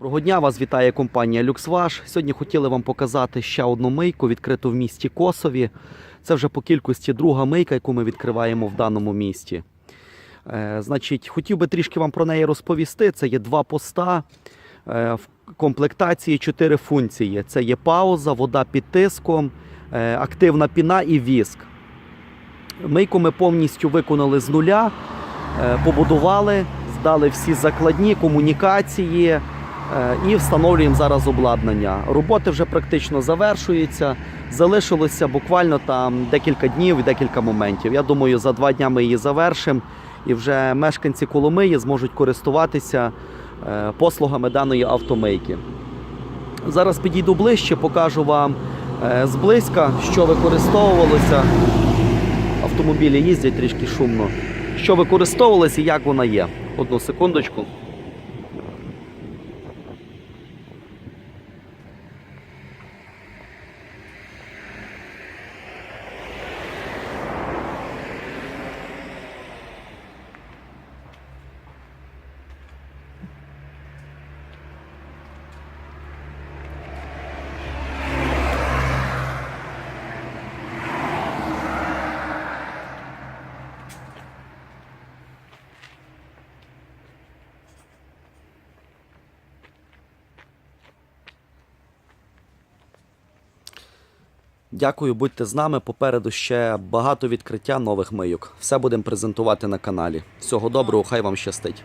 Доброго дня, вас вітає компанія LuxWash. Сьогодні хотіли вам показати ще одну мийку, відкриту в місті Косові. Це вже по кількості друга мийка, яку ми відкриваємо в даному місті. Е, значить, хотів би трішки вам про неї розповісти. Це є два поста. Е, в комплектації чотири функції: це є пауза, вода під тиском, е, активна піна і віск. Мийку ми повністю виконали з нуля, е, побудували, здали всі закладні комунікації і встановлюємо зараз обладнання. Роботи вже практично завершуються. Залишилося буквально там декілька днів і декілька моментів. Я думаю, за два дня ми її завершимо, і вже мешканці Коломиї зможуть користуватися е, послугами даної автомийки. Зараз підійду ближче, покажу вам е, зблизька, що використовувалося. Автомобілі їздять трішки шумно. Що використовувалося і як вона є. Одну секундочку. Дякую, будьте з нами. Попереду ще багато відкриття нових мийок. Все будемо презентувати на каналі. Всього доброго, хай вам щастить.